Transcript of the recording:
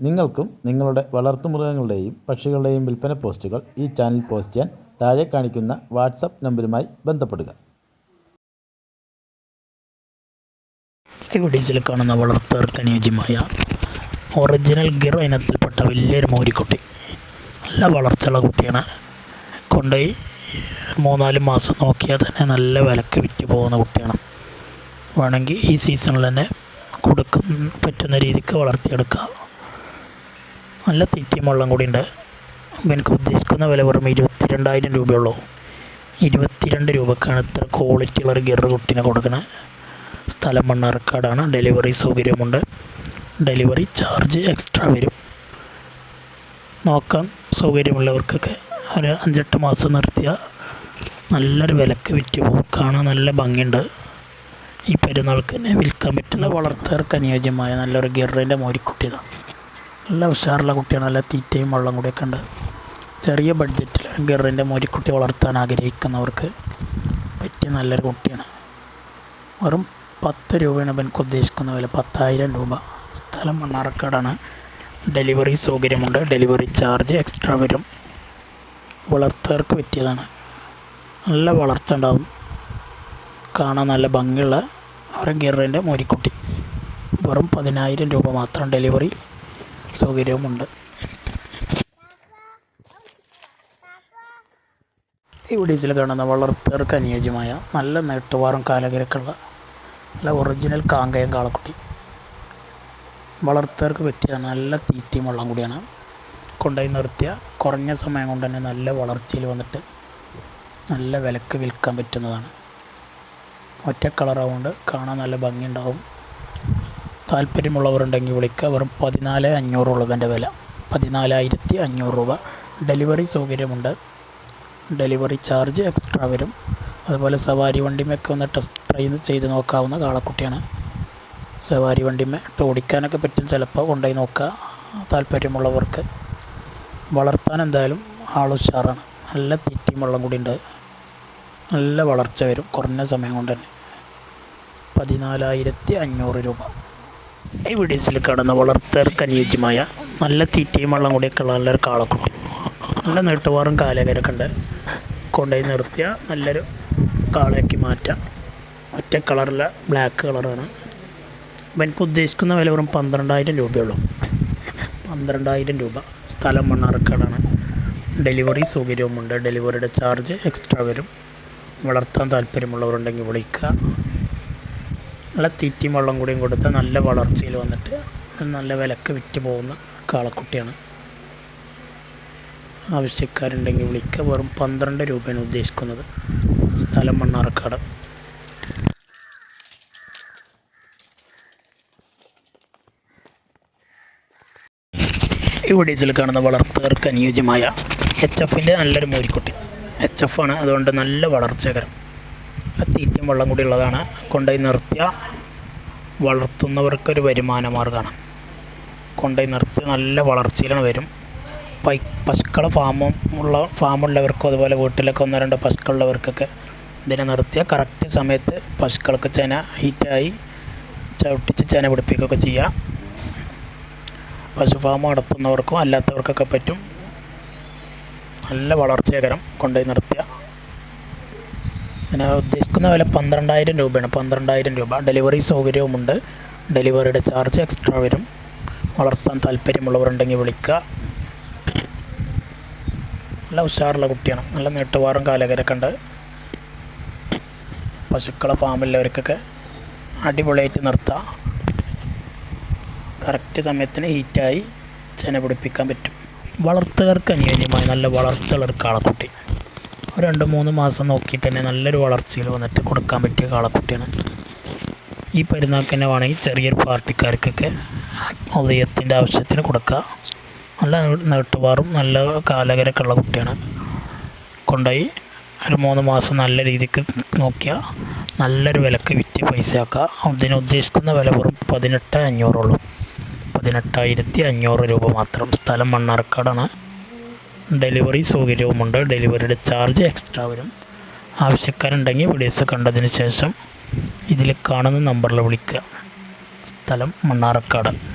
നിങ്ങൾക്കും നിങ്ങളുടെ വളർത്തുമൃഗങ്ങളുടെയും പക്ഷികളുടെയും വിൽപ്പന പോസ്റ്റുകൾ ഈ ചാനൽ പോസ്റ്റ് ചെയ്യാൻ താഴെ കാണിക്കുന്ന വാട്സപ്പ് നമ്പരുമായി ബന്ധപ്പെടുക. വീഡിയോയിൽ കാണുന്ന വളർത്തവർക്ക് അനുയോജ്യമായ ഒറിജിനൽ ഗിർ ഇനത്തിൽപ്പെട്ട വലിയൊരു മോരിക്കുട്ടി നല്ല വളർച്ചയുള്ള കുട്ടിയാണ്. കൊണ്ടുപോയി മൂന്നാൽ മാസം നോക്കിയാൽ തന്നെ നല്ല വിലക്ക് വിറ്റ് പോകുന്ന കുട്ടിയാണ്. വേണമെങ്കിൽ ഈ സീസണിൽ തന്നെ കൊടുക്കും പറ്റുന്ന രീതിക്ക് വളർത്തിയെടുക്കുക നല്ല തീറ്റയും വെള്ളം കൂടി ഉണ്ട് എനിക്ക് ഉദ്ദേശിക്കുന്ന വില വെറും ഇരുപത്തിരണ്ടായിരം രൂപയുള്ളൂ. ഇരുപത്തിരണ്ട് രൂപക്കാണ് ഇത്ര ക്വാളിറ്റിയുള്ള ഒരു ഗിയർ കുട്ടീനെ കൊടുക്കുന്നത് സ്ഥലം മണ്ണാർക്കാടാണ്. ഡെലിവറി സൗകര്യമുണ്ട്. ഡെലിവറി ചാർജ് എക്സ്ട്രാ വരും. നോക്കാം സൗകര്യമുള്ളവർക്കൊക്കെ. ഒരു അഞ്ചെട്ട് മാസം നിർത്തിയ നല്ലൊരു വിലക്ക് വിറ്റ് പോകും കാണാൻ നല്ല ഭംഗിയുണ്ട്. ഈ പെരുന്നാൾക്ക് തന്നെ വിൽക്കാൻ പറ്റുന്ന വളർത്തവർക്ക് അനുയോജ്യമായ നല്ലൊരു ഗിയറിന്റെ മോരിക്കുട്ടിയതാണ് നല്ല ഉഷാറുള്ള കുട്ടിയാണ്. നല്ല തീറ്റയും വെള്ളം കൂടിയൊക്കെ ഉണ്ട്. ചെറിയ ബഡ്ജറ്റിൽ ഗർറിന്റെ മോരിക്കുട്ടി വളർത്താൻ ആഗ്രഹിക്കുന്നവർക്ക് പറ്റിയ നല്ലൊരു കുട്ടിയാണ്. വെറും പത്ത് രൂപയാണ് എനിക്ക് ഉദ്ദേശിക്കുന്ന വില പത്തായിരം രൂപ. സ്ഥലം മണ്ണാർക്കാടാണ്. ഡെലിവറി സൗകര്യമുണ്ട്. ഡെലിവറി ചാർജ് എക്സ്ട്രാ വരും. വളർത്തവർക്ക് പറ്റിയതാണ്. നല്ല വളർച്ച ഉണ്ടാവും. കാണാൻ നല്ല ഭംഗിയുള്ള ഒരു ഗിറിന്റെ മോരിക്കുട്ടി. വെറും പതിനായിരം രൂപ മാത്രം ഡെലിവറി സൗകര്യവുമുണ്ട്. ഈ വീഡിയോസിൽ കാണുന്ന വളർത്തവർക്ക് അനുയോജ്യമായ നല്ല നെട്ടുവാറും കാലകരക്കുള്ള നല്ല ഒറിജിനൽ കാങ്കയം കാളക്കുട്ടി. വളർത്തവർക്ക് പറ്റിയ നല്ല തീറ്റയും വെള്ളം കൂടിയാണ്. കൊണ്ടുപോയി നിർത്തിയ കുറഞ്ഞ സമയം കൊണ്ട് തന്നെ നല്ല വളർച്ചയിൽ വന്നിട്ട് നല്ല വിലക്ക് വിൽക്കാൻ പറ്റുന്നതാണ്. ഒറ്റ കളറാവുകൊണ്ട് കാണാൻ നല്ല ഭംഗിയുണ്ടാവും. താല്പര്യമുള്ളവരുണ്ടെങ്കിൽ വിളിക്കുക. വെറും പതിനാല് അഞ്ഞൂറുള്ളതിന്റെ വില. പതിനാലായിരത്തി അഞ്ഞൂറ് രൂപ. ഡെലിവറി സൗകര്യമുണ്ട്. ഡെലിവറി ചാർജ് എക്സ്ട്രാ വരും. അതുപോലെ സവാരി വണ്ടിമൊക്കെ ഒന്ന് ടെസ്റ്റ് ട്രെയിൻ ചെയ്ത് നോക്കാവുന്ന കാളക്കുട്ടിയാണ്. സവാരി വണ്ടിമേ ഓടിക്കാനൊക്കെ പറ്റും. ചിലപ്പോൾ കൊണ്ടുപോയി നോക്കുക. താല്പര്യമുള്ളവർക്ക് വളർത്താൻ എന്തായാലും ആളുഷാറാണ് നല്ല തീറ്റയും വെള്ളം കൂടി ഉണ്ട്. നല്ല വളർച്ച വരും. കുറഞ്ഞ സമയം കൊണ്ട് തന്നെ. പതിനാലായിരത്തി അഞ്ഞൂറ് രൂപ. ഈ വീഡിയോസിൽ കാണുന്ന വളർത്തർക്ക് അനുയോജ്യമായ നല്ല തീറ്റയും വെള്ളം കൂടിയൊക്കെ ഉള്ള നല്ലൊരു കാളക്കുട്ടി. നല്ല നീട്ടുവാറും കാലകരൊക്കെ ഉണ്ട്. കൊണ്ടുപോയി നിർത്തിയ നല്ലൊരു കാളയാക്കി മാറ്റാം. ഒറ്റ കളറില്ല ബ്ലാക്ക് കളറാണ്. അപ്പം എനിക്ക് ഉദ്ദേശിക്കുന്ന വില വെറും പന്ത്രണ്ടായിരം രൂപയുള്ളൂ. പന്ത്രണ്ടായിരം രൂപ. സ്ഥലം മണ്ണാർക്കാടാണ്. ഡെലിവറി സൗകര്യവുമുണ്ട്. ഡെലിവറിയുടെ ചാർജ് എക്സ്ട്രാ വരും. വളർത്താൻ താല്പര്യമുള്ളവരുണ്ടെങ്കിൽ വിളിക്കുക. നല്ല തീറ്റയും വെള്ളം കൂടിയും കൊടുത്ത് നല്ല വളർച്ചയിൽ വന്നിട്ട് നല്ല വിലക്ക് വിറ്റ് പോകുന്ന കാളക്കുട്ടിയാണ്. ആവശ്യക്കാരുണ്ടെങ്കിൽ വിളിക്കുക. വെറും പന്ത്രണ്ട് രൂപയാണ് ഉദ്ദേശിക്കുന്നത്. സ്ഥലം മണ്ണാർക്കാട്. ഈ വീഡിയോസിൽ കാണുന്ന വളർത്തുകാർക്ക് അനുയോജ്യമായ എച്ച് എഫിന്റെ നല്ലൊരു മോരിക്കുട്ടി. എച്ച് എഫ് ആണ്. അതുകൊണ്ട് നല്ല വളർച്ചകരം. തീറ്റയും വെള്ളം കൂടി ഉള്ളതാണ്. കൊണ്ടുപോയി നിർത്തിയ വളർത്തുന്നവർക്കൊരു വരുമാന മാർഗമാണ് കൊണ്ടുപോയി നിർത്തി നല്ല വളർച്ചയിലാണ് വരും. പൈ പശുക്കളെ ഫാമും ഉള്ള ഫാമുള്ളവർക്കും അതുപോലെ വീട്ടിലൊക്കെ ഒന്നോ രണ്ടോ പശുക്കളുള്ളവർക്കൊക്കെ ഇതിനെ നിർത്തിയ കറക്റ്റ് സമയത്ത് പശുക്കൾക്ക് ചെന ഹീറ്റായി ചവിട്ടിച്ച് ചെന പിടിപ്പിക്കുകയൊക്കെ ചെയ്യാം. പശു ഫാം നടത്തുന്നവർക്കും അല്ലാത്തവർക്കൊക്കെ പറ്റും. നല്ല വളർച്ചകരം കൊണ്ടുപോയി നിർത്തിയ. ഞാൻ ഉദ്ദേശിക്കുന്ന വില പന്ത്രണ്ടായിരം രൂപയാണ്. പന്ത്രണ്ടായിരം രൂപ. ഡെലിവറി സൗകര്യവുമുണ്ട്. ഡെലിവറിയുടെ ചാർജ് എക്സ്ട്രാ വരും. വളർത്താൻ താല്പര്യമുള്ളവരുണ്ടെങ്കിൽ വിളിക്കുക. നല്ല ഉഷാറുള്ള കുട്ടിയാണ്. നല്ല നീട്ടുവാറും കാലകരൊക്കെ ഉണ്ട്. പശുക്കളെ ഫാമിലുള്ളവർക്കൊക്കെ അടിപൊളിയായിട്ട് നിർത്താം. കറക്റ്റ് സമയത്തിന് ഹീറ്റായി ചെന പിടിപ്പിക്കാൻ പറ്റും. വളർത്തുകാർക്ക് അനുയോജ്യമായ നല്ല വളർച്ചയുള്ള ഒരു കാളക്കുട്ടി. രണ്ട് മൂന്ന് മാസം നോക്കിയിട്ട് തന്നെ നല്ലൊരു വളർച്ചയിൽ വന്നിട്ട് കൊടുക്കാൻ പറ്റിയ കാളക്കുട്ടിയാണ്. ഈ പെരുന്നാൾക്ക് തന്നെ വേണമെങ്കിൽ ചെറിയൊരു പാർട്ടിക്കാർക്കൊക്കെ ഉദയത്തിന്റെ ആവശ്യത്തിന് കൊടുക്കുക. നല്ല നീട്ടുപാറും നല്ല കാലകരൊക്കെ ഉള്ള കുട്ടിയാണ്. കൊണ്ടുപോയി ഒരു മൂന്ന് മാസം നല്ല രീതിക്ക് നോക്കിയാൽ നല്ലൊരു വിലക്ക് വിറ്റ് പൈസ ആക്കുക. അതിന് ഉദ്ദേശിക്കുന്ന വില വെറും പതിനെട്ട് അഞ്ഞൂറുള്ളൂ പതിനെട്ടായിരത്തി അഞ്ഞൂറ് രൂപ മാത്രം സ്ഥലം മണ്ണാർക്കാടാണ്. ഡെലിവറി സൗകര്യവുമുണ്ട്. ഡെലിവറിയുടെ ചാർജ് എക്സ്ട്രാ വരും. ആവശ്യക്കാരുണ്ടെങ്കിൽ വീഡിയോസ് കണ്ടതിന് ശേഷം ഇതിൽ കാണുന്ന നമ്പറിൽ വിളിക്കുക. സ്ഥലം മണ്ണാർക്കാട്.